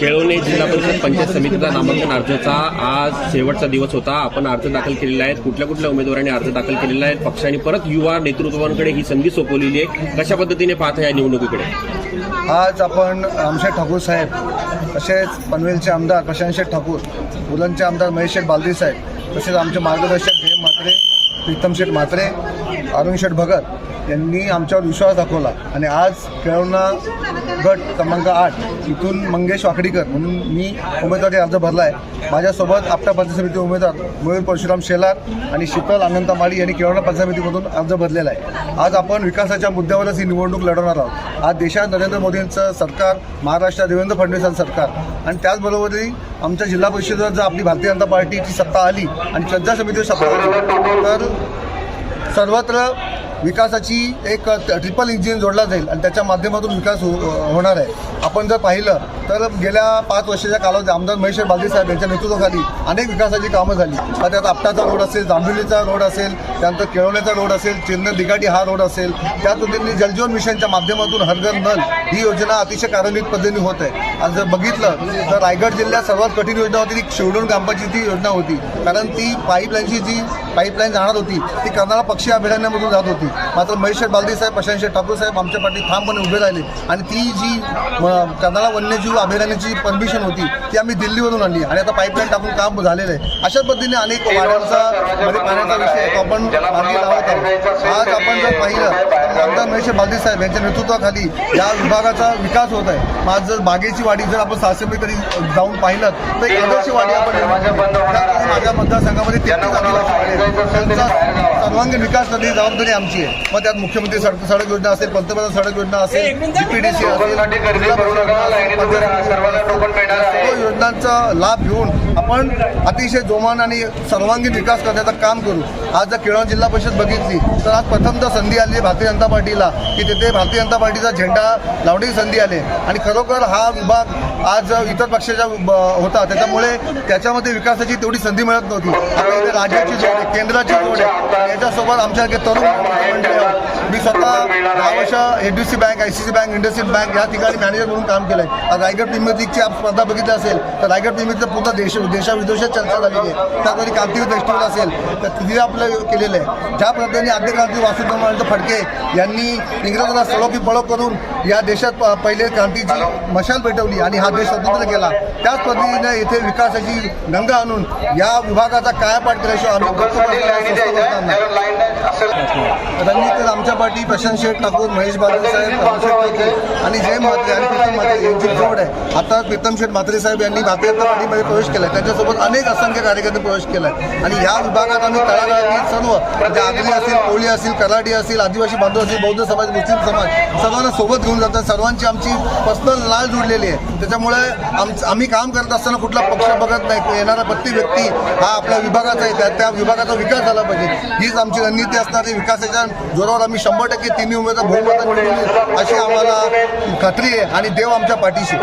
केळवणे जिल्हा परिषद पंचायत समितीचा नामांकन अर्जाचा आज शेवटचा दिवस होता. आपण अर्ज दाखल केलेला आहे कुठल्या कुठल्या उमेदवारांनी अर्ज दाखल केलेला आहे? पक्षाने परत युवा नेतृत्वांकडे ही संधी सोपवलेली आहे. कशा पद्धतीने पाहता या निवडणुकीकडे? आज आपण रामशेठ ठाकूर साहेब तसेच पनवेलचे आमदार प्रशांतशेठ ठाकूर मुलांचे आमदार महेश शेठ बालदी साहेब तसेच आमचे मार्गदर्शक हेम म्हात्रे प्रीतम शेठ म्हात्रे अरुण शेठ भगत यांनी आमच्यावर विश्वास दाखवला. आणि आज खेळवणा गट क्रमांक आठ इथून मंगेश वाकडीकर म्हणून मी उमेदवारी अर्ज भरला आहे माझ्यासोबत आपटा पंचायत समिती उमेदवार मयूर परशुराम शेलार आणि शीतल अनंता माळी यांनी केळवणा पंचायत समितीमधून अर्ज भरलेला आहे. आज आपण विकासाच्या मुद्द्यावरच ही निवडणूक लढवणार आहोत. आज देशात नरेंद्र मोदींचं सरकार महाराष्ट्रात देवेंद्र फडणवीसांचं सरकार आणि त्याचबरोबरही आमच्या जिल्हा परिषदेवर जर आपली भारतीय जनता पार्टीची सत्ता आली आणि चर्चा समितीवर सत्ता आली तर सर्वत्र विकासाची एक ट्रिपल इंजिन जोडला जाईल आणि त्याच्या माध्यमातून विकास हो होणार आहे. आपण जर पाहिलं तर गेल्या पाच वर्षाच्या कालावधीत आमदार महेश बालदी साहेब यांच्या नेतृत्वाखाली अनेक विकासाची कामं झाली. त्यात आपटाचा रोड असेल जांभिलीचा रोड असेल त्यानंतर केळवण्याचा रोड असेल चिन्न दिघाटी हा रोड असेल. त्यात त्यांनी जलजीवन मिशनच्या माध्यमातून हरघर नल ही योजना अतिशय कार्यान्वित पद्धतीने होत आहे. आणि जर बघितलं तर रायगड जिल्ह्यात सर्वात कठीण योजना होती ती शिवडून ग्रामपंचायती योजना होती. कारण ती पाईपलाईनची जी पाईपलाईन जाणार होती ती कर्नाळा पक्षी अभयारण्यामधून जात होती. मात्र महेश बालदी साहेब प्रशांत ठाकूर साहेब आमच्या पाठी ठामपणे उभे राहिले. आणि ती जी कर्नाळा वन्यजीव अभयारण्याची परमिशन होती ती आम्ही दिल्लीवरून आणली. आणि आता पाईपलाईन टाकून काम झालेलं आहे. अशाच पद्धतीने अनेक वाड्यांचा मध्ये पाण्याचा विषय तो आपण मार्गी लावत आहोत. आज आपण जर पाहिलं तर आमदार महेश बालदी साहेब यांच्या नेतृत्वाखाली या विभागाचा विकास होत आहे. आज जर बागेची वाडी जर आपण सासरी कधी जाऊन पाहिलं तर एक आदर्श वाडी आपण माझ्या मतदारसंघामध्ये. त्यांचा सर्वांगीण विकास करण्याची जबाबदारी आमची आहे. मग त्यात मुख्यमंत्री सडक सडक योजना असेल पंतप्रधान सडक योजना असेल जीपीडीसी योजनांचा लाभ घेऊन आपण अतिशय जोमान आणि सर्वांगीण विकास करण्याचं काम करू. आज जर केळवण जिल्हा परिषद बघितली तर आज प्रथमतः संधी आली आहे भारतीय जनता पार्टीला की तिथे भारतीय जनता पार्टीचा झेंडा लावण्याची संधी आली. आणि खरोखर हा विभाग आज इतर पक्षाचा होता. त्याच्यामुळे त्याच्यामध्ये विकासाची तेवढी संधी मिळत नव्हती. आता राज्याची जोड आहे केंद्राची जोड आहे. याच्यासोबत आमच्या तरुण मी स्वतः दहा वर्ष H D C bank I C C bank industrial bank या ठिकाणी मॅनेजर म्हणून काम केलं आहे रायगड प्रीमियर लीगची आप स्पर्धा बघितली असेल तर रायगड प्रीमियरचं पूर्ण देश देशाविदेशात चर्चा झालेली आहे. त्यामध्ये क्रांती फेस्टिवल असेल तर तिथे आपलं केलेलं आहे. ज्या पद्धतीने आद्य क्रांती वासुदेव फडके यांनी इंग्रजांना सळोकी पळो करून या देशात पहिले क्रांतीची मशाल पेटवली आणि हा देश स्वतंत्र केला. त्याच पद्धतीने इथे विकासाची गंगा आणून या विभागाचा कायापाठ केल्याशिवाय आम्ही आमच्या पाठी प्रशांत शेठ ठाकूर महेश बालू साहेब आणि जय म्हात्रे आणि प्रीतम म्हात्रे यांची जोड आहे. आता प्रीतम शेठ म्हात्रे साहेब यांनी भारतीय जनता पार्टीमध्ये प्रवेश केला त्यांच्यासोबत अनेक असंख्य कार्यकर्ते प्रवेश केला आणि या विभागात आम्ही तळागाळातील सर्व म्हणजे आगरी असतील कोळी असतील कराडी असतील आदिवासी बांधव असतील बौद्ध समाज मुस्लिम समाज सर्वांना सोबत घेऊन जातात. सर्वांची आमची पर्सनल नाळ जुडलेली आहे. त्याच्यामुळे आम आम्ही काम करत असताना कुठला पक्ष बघत नाही. येणारा प्रत्येक व्यक्ती हा आपल्या विभागाचा आहे. त्या विभागाचा विकास झाला पाहिजे. हीच आमची रणनीती असणार विकासाच्या जोरावर आम्ही शंभर टक्के तिन्ही उमेदवार बहुमत निवडून अशी आम्हाला खात्री आहे आणि देव आमच्या पाठीशी.